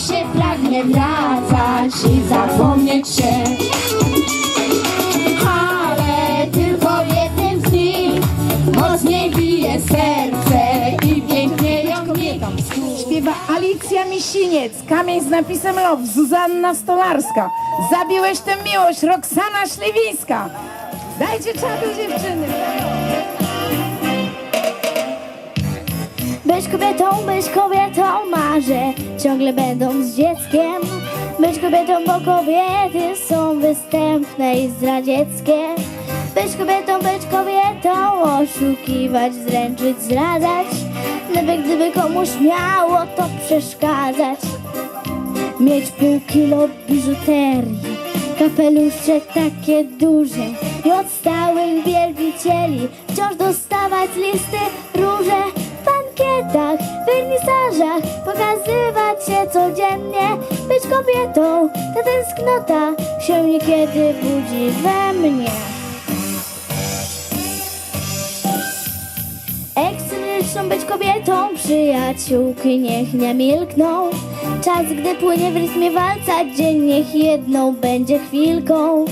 się pragnie wracać i zapomnieć się. Ale tylko w jednym z nich mocniej bije serce i pięknieją kobietom. Śpiewa Alicja Misiniec, kamień z napisem Love, Zuzanna Stolarska. Zabiłeś tę miłość, Roxana Śliwińska. Dajcie czadu dziewczyny. Być kobietą, być kobietą marzę, ciągle będąc dzieckiem. Być kobietą, bo kobiety są występne i zdradzieckie. Być kobietą, być kobietą, oszukiwać, zręczyć, zdradzać. Nawet gdyby komuś miało to przeszkadzać. Mieć pół kilo biżuterii, kapeluszek takie duże i od stałych wielbicieli wciąż dostawać listy róże bankietach, wernisażach, pokazywać się codziennie, być kobietą, ta tęsknota się niekiedy budzi we mnie. Ekscentryczną być kobietą, przyjaciółki niech nie milkną. Czas, gdy płynie w rytmie walca, dzień niech jedną będzie chwilką.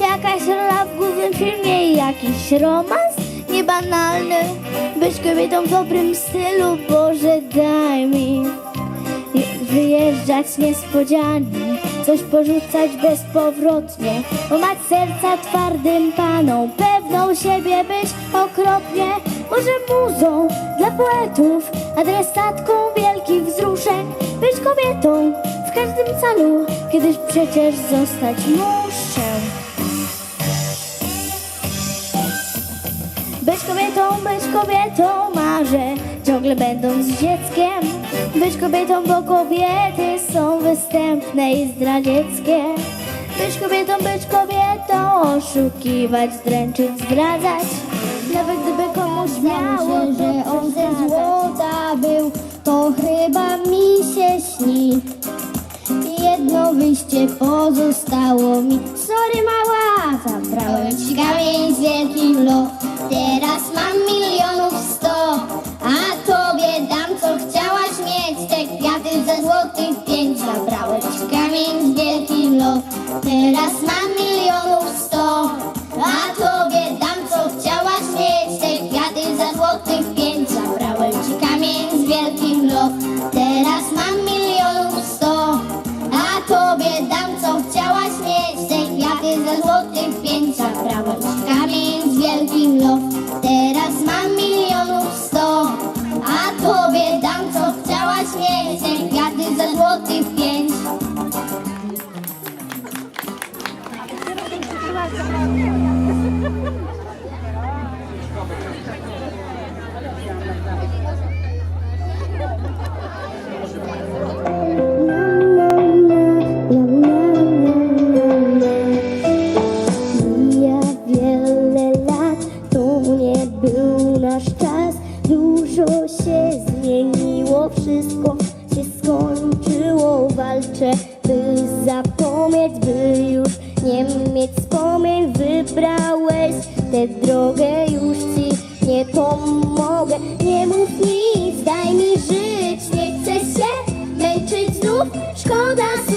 Jakaś rola w głównym filmie, jakiś romans Być kobietą w dobrym stylu, Boże daj mi wyjeżdżać niespodzianie, coś porzucać bezpowrotnie, łamać serca twardym panom, pewną siebie być okropnie, może muzą dla poetów, adresatką wielkich wzruszeń, być kobietą w każdym celu, kiedyś przecież zostać muszę. Być kobietą marzę, ciągle będąc dzieckiem. Być kobietą, bo kobiety są występne i zdradzieckie. Być kobietą, być kobietą, oszukiwać, dręczyć, zdradzać. Nawet gdyby komuś miało się, że on ze złota był, to chyba mi się śni. Jedno wyjście pozostało mi. Sorry mała, zabrałem ci kamień z wielkim lot. Teraz mam milionów sto, a tobie dam co chciałaś mieć. Te kwiaty ze złotych pięć. Zabrałem ci kamień z wielkim lot. Teraz mam milionów sto, a tobie wszystko się skończyło. Walczę, by zapomnieć, by już nie mieć wspomnień. Wybrałeś tę drogę, już ci nie pomogę. Nie mów nic, daj mi żyć, nie chcę się męczyć znów. Szkoda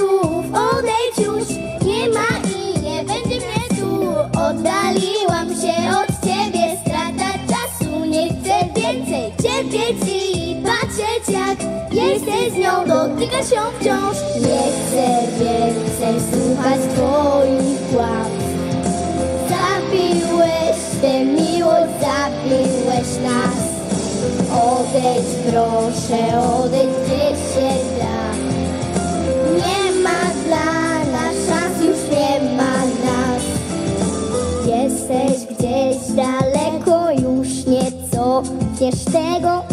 jesteś z nią, dotyka się wciąż. Nie chcę więcej słuchać twoich kłamstw. Zabiłeś tę miłość, zabiłeś nas. Odejdź proszę, odejdź gdzieś się da. Nie ma dla nas szans, już nie ma nas. Jesteś gdzieś daleko, już nieco Wiesz tego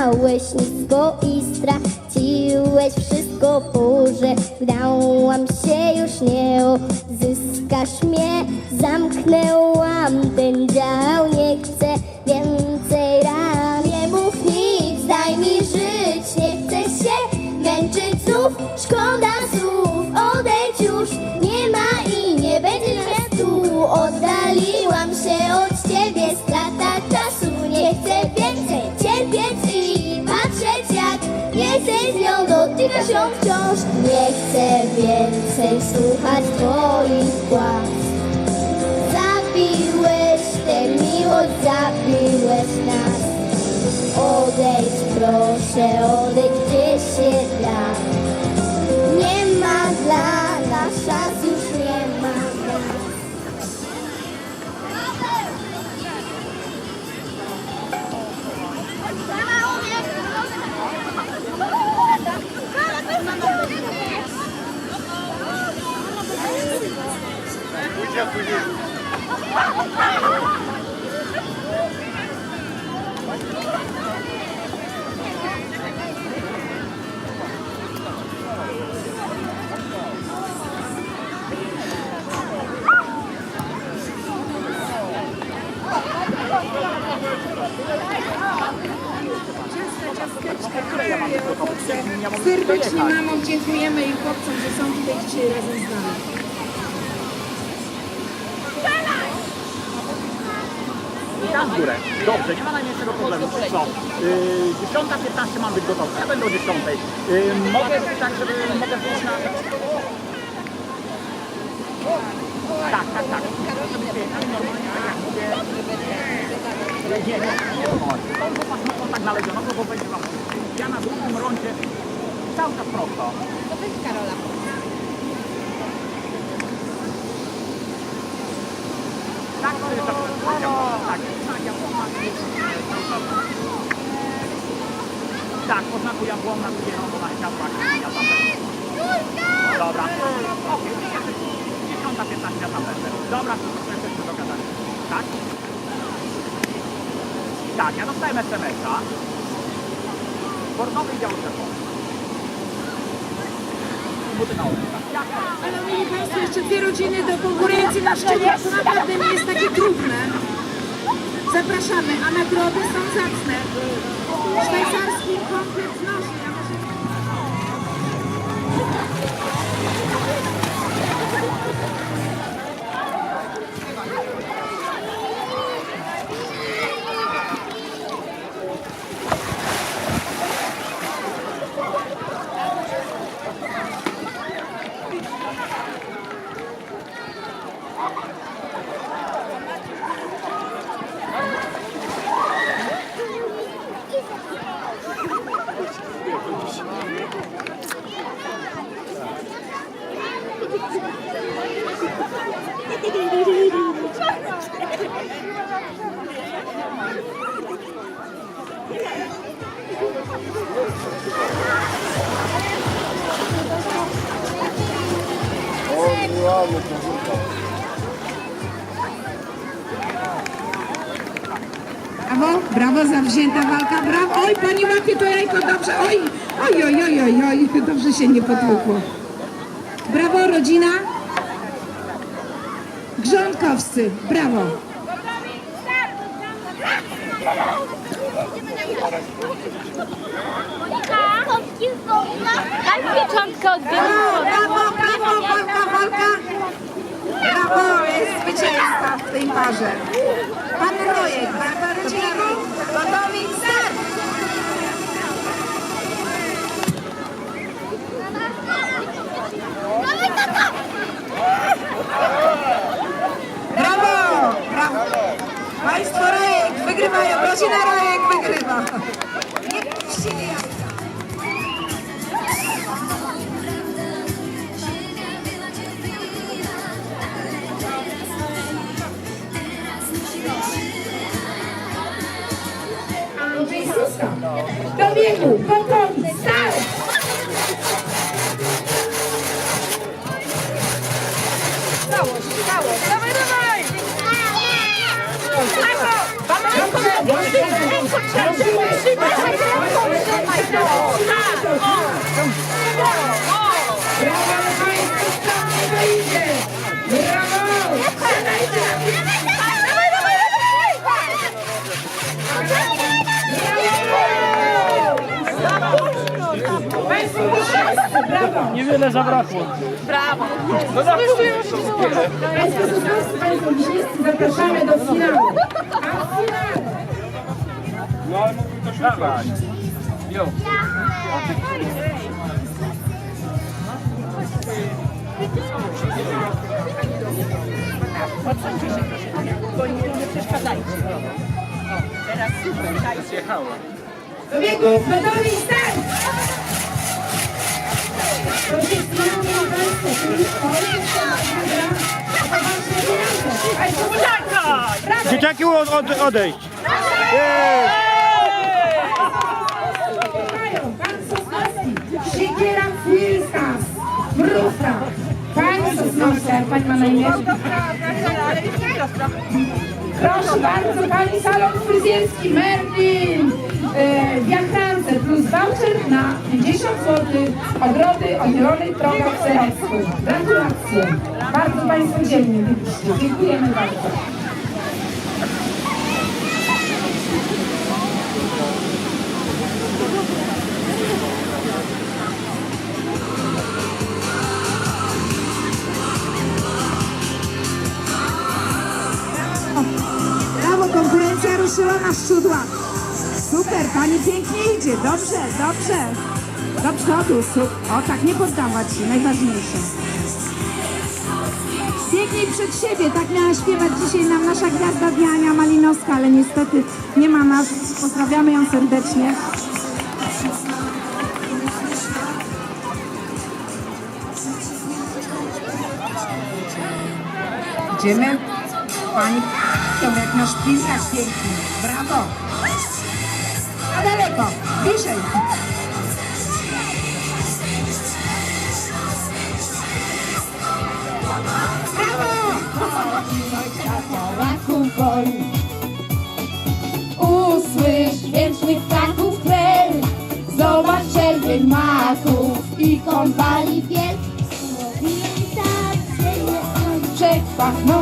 upadałeś nisko i straciłeś wszystko. Boże Wdałam się, już nie odzyskasz mnie. Zamknęłam ten dział, nie chcę więcej ran Nie mów nic, daj mi żyć, nie chcę się męczyć znów. Szkoda wciąż, wciąż nie chcę więcej słuchać twoich kłamstw. Zabiłeś tę miłość, zabiłeś nas. Odejdź proszę, odejdź gdzieś się Serdecznie mamom dziękujemy i chłopcom, że są tutaj dzisiaj razem z nami. Tam w górę. Dobrze, nie ma najmniejszego problemu. Co? Yy, 10.15 mam być gotowy. Ja będę o 10. Yy, mogę tak, żeby mogę wyjść na... Tak, tak, tak. Nie, nie, nie. Tą chłopak ma kontakt znaleziono, bo będzie wam... Ja na drugim rondzie cały czas prosto. To weź Karola. Tak, to jest tak, tak, tak, ja Tak, oznakuję błąd na drugie rondo na światłach. Ja tam będę. Dobra. Okej, dziesiąta, piętnaście, ja tam będę. Dobra, jesteśmy dogadani. Tak? Tak, ja dostałem SMS-a. Bordowy dział na to? Ale mieli Państwo jeszcze dwie rodziny do konkurencji na szczeblu, to naprawdę nie jest takie trudne. Zapraszamy, a nagrody są zacne. Szwajcarski komplet noży. Ja może... Brawo, brawo, zawzięta walka, brawo. Oj, pani łapie to jajko, dobrze. Oj, oj, oj, oj, oj, oj, dobrze się nie potłukło. Brawo, rodzina. Grządkowscy, brawo. Daj pieczątkę od Brawo, brawo, brawo, walka, walka. Brawo, jest zwycięzca w tej parze. Pan Rojek, Barbara Dzienników, gotowi, Brawo, ale Państwo tam nie wejdzie! Brawo! Państwo wszyscy, brawo! Niewiele zabrakło. Wiśniewscy, zapraszamy do finału. A w finale Dawaj. Jo. Odsuńcie się troszeczkę, bo nie, nie przeszkadzajcie. O, teraz super, dajcie. Do biegów, gotowi, start! Proszę, Państwo, Poczekaj! Dzieciaki od, od, odejść. Mają pan Sosnowski, Siekiera Filskas, Mrówka, pan Sosnowski, jak pani ma na imię? Proszę bardzo, pani salon fryzjerski Merlin, e, Wiachrance plus voucher na 50 zł, ogrody oddzielonej drogach w Serecku. Gratulacje. Bardzo państwu dzielnie byliście. Dziękujemy bardzo. Konkurencja ruszyła na szczudła. Super, pani pięknie idzie. Dobrze, dobrze. Do przodu. O tak, nie poddawać się, najważniejsze. Biegnij przed siebie, tak miała śpiewać dzisiaj nam nasza gwiazda Diania Malinowska, ale niestety nie ma nas. Pozdrawiamy ją serdecznie. Idziemy. Pani to jak nasz piłkarz piękny. Brawo. A daleko. Bliżej. Boli. Usłysz wietrznych ptaków kwel, zobacz czerwień maków i kąpali piel. Przepachnącej wiśni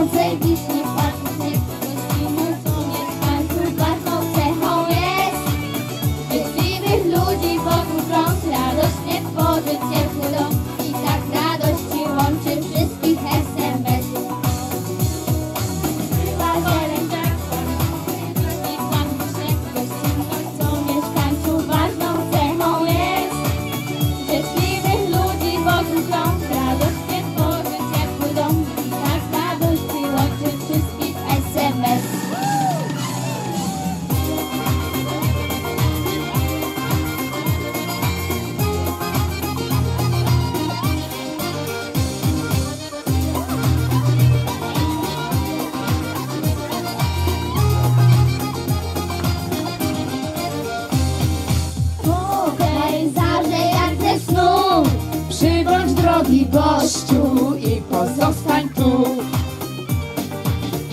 gościu i pozostań tu.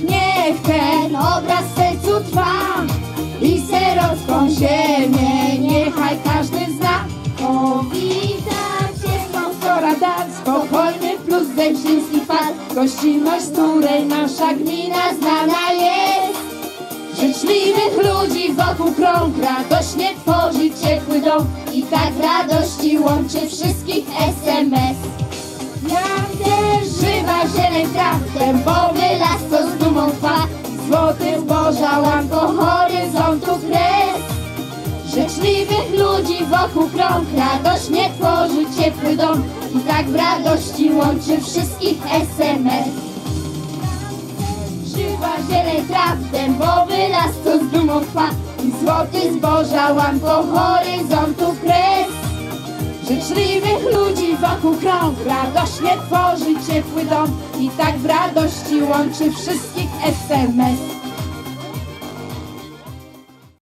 Niech ten obraz w sercu trwa I serowską ziemię niechaj każdy zna. O witam cię sponsora dar Spokojny plus zemściński park Gościnność, której nasza gmina znana jest. Życzliwych ludzi wokół krąg Radośnie tworzy ciepły dom. I tak radości łączy wszystkich SMS żywa zieleń traw Dębowy las co z dumą trwa. Złoty zboża łam po horyzontu kres Życzliwych ludzi wokół krąg Radośnie tworzy ciepły dom. I tak w radości łączy wszystkich SMS Żywa zieleń traw, dębowy las, co z dumą trwa. I złoty zboża łam po horyzontu kres Życzliwych ludzi wokół krąg. Radośnie tworzy ciepły dom. I tak w radości łączy wszystkich SMS